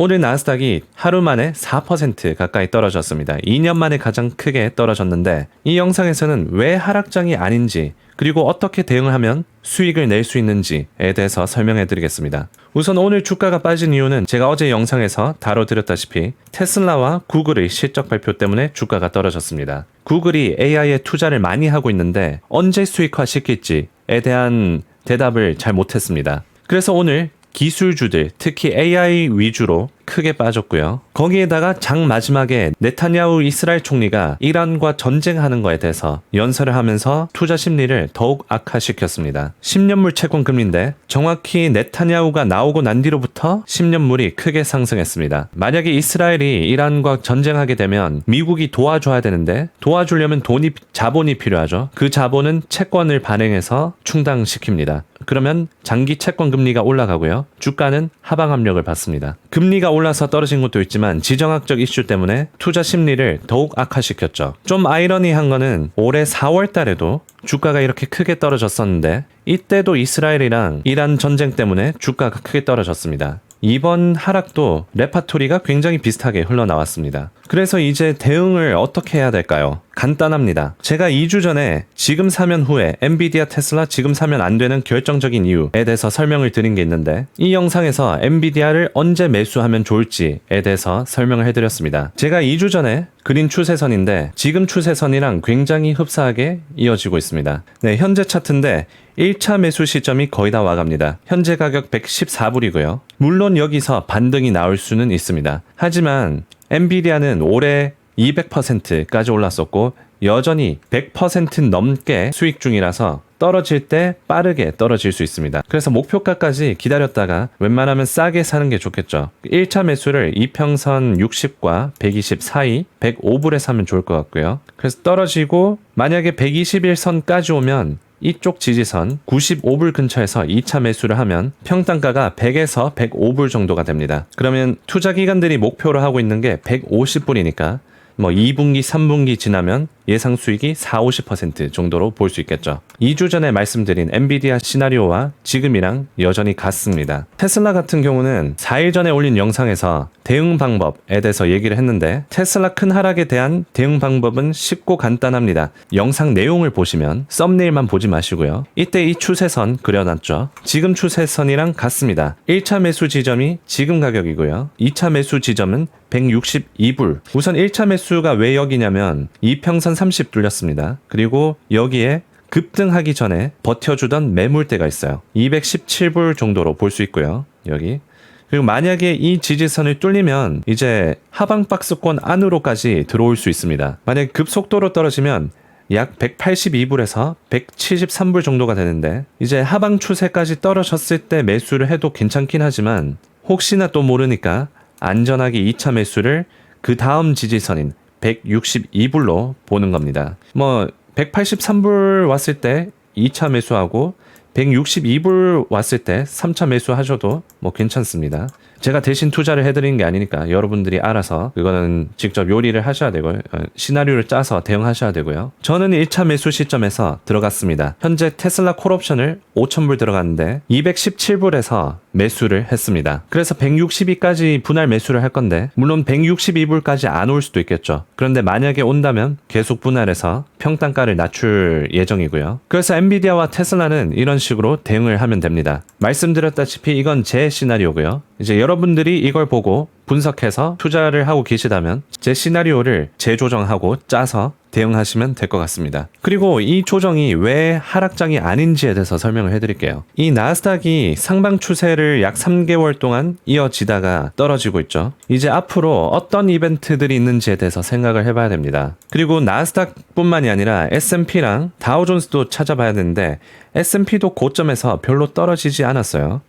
오늘 나스닥이 하루 만에 4% 가까이 떨어졌습니다. 2년 만에 가장 크게 떨어졌는데 이 영상에서는 왜 하락장이 아닌지 그리고 어떻게 대응을 하면 수익을 낼 수 있는지에 대해서 설명해 드리겠습니다. 우선 오늘 주가가 빠진 이유는 제가 어제 영상에서 다뤄드렸다시피 테슬라와 구글의 실적 발표 때문에 주가가 떨어졌습니다. 구글이 AI에 투자를 많이 하고 있는데 언제 수익화 시킬지에 대한 대답을 잘 못했습니다. 그래서 오늘 기술주들, 특히 AI 위주로 크게 빠졌고요. 거기에다가 장 마지막에 네타냐후 이스라엘 총리가 이란과 전쟁하는 거에 대해서 연설을 하면서 투자 심리를 더욱 악화시켰습니다. 10년물 채권 금리인데 정확히 네타냐후가 나오고 난 뒤로부터 10년물이 크게 상승했습니다. 만약에 이스라엘이 이란과 전쟁하게 되면 미국이 도와줘야 되는데 도와주려면 돈이 자본이 필요하죠. 그 자본은 채권을 발행해서 충당시킵니다. 그러면 장기 채권 금리가 올라가고요. 주가는 하방 압력을 받습니다. 금리가 올라서 떨어진 것도 있지만 지정학적 이슈 때문에 투자 심리를 더욱 악화시켰죠. 좀 아이러니한 거는 올해 4월 달에도 주가가 이렇게 크게 떨어졌었는데 이때도 이스라엘이랑 이란 전쟁 때문에 주가가 크게 떨어졌습니다. 이번 하락도 레파토리가 굉장히 비슷하게 흘러나왔습니다. 그래서 이제 대응을 어떻게 해야 될까요? 간단합니다. 제가 2주 전에 지금 사면 후에 엔비디아 테슬라 지금 사면 안 되는 결정적인 이유에 대해서 설명을 드린 게 있는데 이 영상에서 엔비디아를 언제 매수하면 좋을지에 대해서 설명을 해드렸습니다. 제가 2주 전에 그린 추세선인데 지금 추세선이랑 굉장히 흡사하게 이어지고 있습니다. 네, 현재 차트인데 1차 매수 시점이 거의 다 와갑니다. 현재 가격 114불이고요. 물론 여기서 반등이 나올 수는 있습니다. 하지만 엔비디아는 올해 200%까지 올랐었고 여전히 100% 넘게 수익 중이라서 떨어질 때 빠르게 떨어질 수 있습니다. 그래서 목표가까지 기다렸다가 웬만하면 싸게 사는 게 좋겠죠. 1차 매수를 이평선 60과 120 사이 105불에 사면 좋을 것 같고요. 그래서 떨어지고 만약에 121선까지 오면 이쪽 지지선 95불 근처에서 2차 매수를 하면 평단가가 100에서 105불 정도가 됩니다. 그러면 투자 기관들이 목표로 하고 있는 게 150불이니까 뭐 2분기, 3분기 지나면 예상 수익이 4, 50% 정도로 볼 수 있겠죠. 2주 전에 말씀드린 엔비디아 시나리오와 지금이랑 여전히 같습니다. 테슬라 같은 경우는 4일 전에 올린 영상에서 대응 방법에 대해서 얘기를 했는데 테슬라 큰 하락에 대한 대응 방법은 쉽고 간단합니다. 영상 내용을 보시면 썸네일만 보지 마시고요. 이때 이 추세선 그려놨죠. 지금 추세선이랑 같습니다. 1차 매수 지점이 지금 가격이고요. 2차 매수 지점은 162불. 우선 1차 매수가 왜 여기냐면 이평선 30 뚫렸습니다. 그리고 여기에 급등하기 전에 버텨주던 매물대가 있어요. 217불 정도로 볼 수 있고요. 여기. 그리고 만약에 이 지지선을 뚫리면 이제 하방 박스권 안으로까지 들어올 수 있습니다. 만약 급속도로 떨어지면 약 182불에서 173불 정도가 되는데 이제 하방 추세까지 떨어졌을 때 매수를 해도 괜찮긴 하지만 혹시나 또 모르니까 안전하게 2차 매수를 그 다음 지지선인 162불로 보는 겁니다. 뭐 183불 왔을 때 2차 매수하고 162불 왔을 때 3차 매수하셔도 뭐 괜찮습니다. 제가 대신 투자를 해드리는 게 아니니까 여러분들이 알아서 그거는 직접 요리를 하셔야 되고요. 어, 시나리오를 짜서 대응하셔야 되고요. 저는 1차 매수 시점에서 들어갔습니다. 현재 테슬라 콜옵션을 5,000불 들어갔는데 217불에서 매수를 했습니다. 그래서 162까지 분할 매수를 할 건데 물론 162불까지 안 올 수도 있겠죠. 그런데 만약에 온다면 계속 분할해서 평단가를 낮출 예정이고요. 그래서 엔비디아와 테슬라는 이런 식으로 대응을 하면 됩니다. 말씀드렸다시피 이건 제 시나리오고요. 이제 여러분들이 이걸 보고 분석해서 투자를 하고 계시다면 제 시나리오를 재조정하고 짜서 대응하시면 될 것 같습니다. 그리고 이 조정이 왜 하락장이 아닌지에 대해서 설명을 해드릴게요. 이 나스닥이 상방 추세를 약 3개월 동안 이어지다가 떨어지고 있죠. 이제 앞으로 어떤 이벤트들이 있는지에 대해서 생각을 해봐야 됩니다. 그리고 나스닥뿐만이 아니라 S&P랑 다우존스도 찾아봐야 되는데 S&P도 고점에서 별로 떨어지지 않았어요.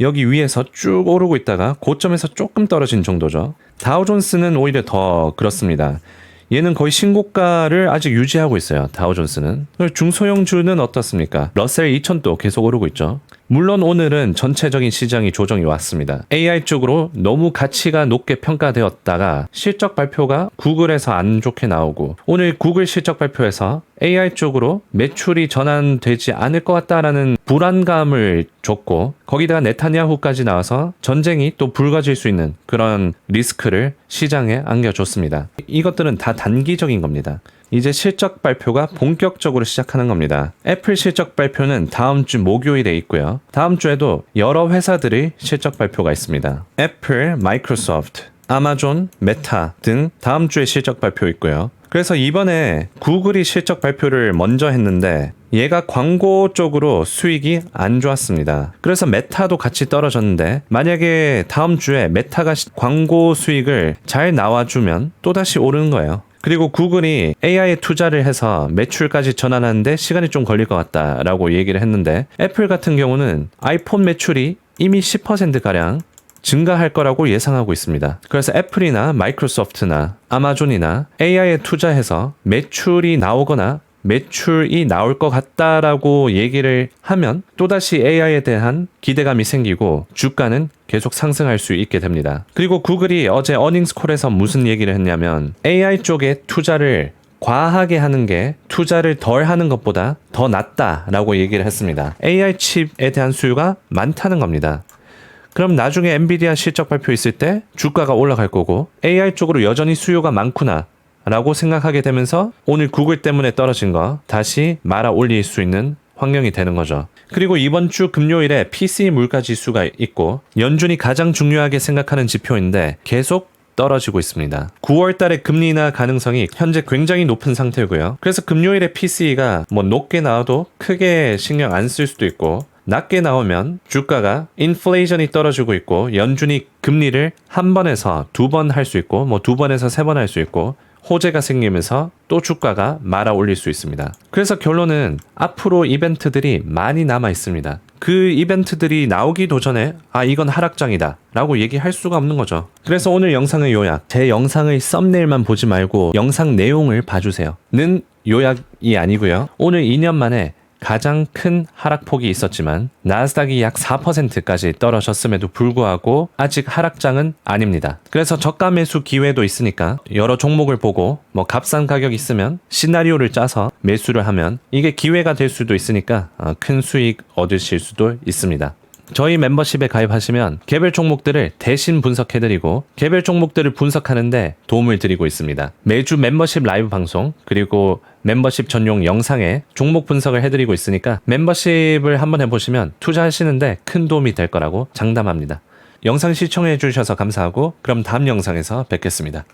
여기 위에서 쭉 오르고 있다가 고점에서 조금 떨어진 정도죠. 다우존스는 오히려 더 그렇습니다. 얘는 거의 신고가를 아직 유지하고 있어요. 다우존스는. 중소형주는 어떻습니까? 러셀 2000도 계속 오르고 있죠. 물론 오늘은 전체적인 시장이 조정이 왔습니다. AI 쪽으로 너무 가치가 높게 평가되었다가 실적 발표가 구글에서 안 좋게 나오고 오늘 구글 실적 발표에서 AI 쪽으로 매출이 전환되지 않을 것 같다라는 불안감을 줬고 거기다가 네타냐후까지 나와서 전쟁이 또 불거질 수 있는 그런 리스크를 시장에 안겨줬습니다. 이것들은 다 단기적인 겁니다. 이제 실적 발표가 본격적으로 시작하는 겁니다. 애플 실적 발표는 다음 주 목요일에 있고요. 다음 주에도 여러 회사들의 실적 발표가 있습니다. 애플, 마이크로소프트, 아마존, 메타 등 다음 주에 실적 발표 있고요. 그래서 이번에 구글이 실적 발표를 먼저 했는데 얘가 광고 쪽으로 수익이 안 좋았습니다. 그래서 메타도 같이 떨어졌는데 만약에 다음 주에 메타가 시- 광고 수익을 잘 나와주면 또다시 오르는 거예요. 그리고 구글이 AI에 투자를 해서 매출까지 전환하는데 시간이 좀 걸릴 것 같다라고 얘기를 했는데 애플 같은 경우는 아이폰 매출이 이미 10%가량 증가할 거라고 예상하고 있습니다. 그래서 애플이나 마이크로소프트나 아마존이나 AI에 투자해서 매출이 나오거나 매출이 나올 것 같다라고 얘기를 하면 또다시 AI에 대한 기대감이 생기고 주가는 계속 상승할 수 있게 됩니다. 그리고 구글이 어제 어닝스 콜에서 무슨 얘기를 했냐면 AI 쪽에 투자를 과하게 하는 게 투자를 덜 하는 것보다 더 낫다라고 얘기를 했습니다. AI 칩에 대한 수요가 많다는 겁니다. 그럼 나중에 엔비디아 실적 발표 있을 때 주가가 올라갈 거고 AI 쪽으로 여전히 수요가 많구나 라고 생각하게 되면서 오늘 구글 때문에 떨어진 거 다시 말아 올릴 수 있는 환경이 되는 거죠. 그리고 이번 주 금요일에 PC 물가 지수가 있고 연준이 가장 중요하게 생각하는 지표인데 계속 떨어지고 있습니다. 9월 달에 금리 인하 가능성이 현재 굉장히 높은 상태고요. 그래서 금요일에 PC가 뭐 높게 나와도 크게 신경 안 쓸 수도 있고 낮게 나오면 주가가 인플레이션이 떨어지고 있고 연준이 금리를 한 번에서 두 번 할 수 있고 뭐 두 번에서 세 번 할 수 있고 호재가 생기면서 또 주가가 말아 올릴 수 있습니다. 그래서 결론은 앞으로 이벤트들이 많이 남아 있습니다. 그 이벤트들이 나오기도 전에 아 이건 하락장이다 라고 얘기할 수가 없는 거죠. 그래서 오늘 영상의 요약 제 영상의 썸네일만 보지 말고 영상 내용을 봐주세요. 는 요약이 아니고요. 오늘 2년 만에 가장 큰 하락폭이 있었지만 나스닥이 약 4%까지 떨어졌음에도 불구하고 아직 하락장은 아닙니다. 그래서 저가 매수 기회도 있으니까 여러 종목을 보고 뭐 값싼 가격 있으면 시나리오를 짜서 매수를 하면 이게 기회가 될 수도 있으니까 어, 큰 수익 얻으실 수도 있습니다. 저희 멤버십에 가입하시면 개별 종목들을 대신 분석해드리고 개별 종목들을 분석하는데 도움을 드리고 있습니다. 매주 멤버십 라이브 방송 그리고 멤버십 전용 영상에 종목 분석을 해드리고 있으니까 멤버십을 한번 해보시면 투자하시는데 큰 도움이 될 거라고 장담합니다. 영상 시청해 주셔서 감사하고 그럼 다음 영상에서 뵙겠습니다.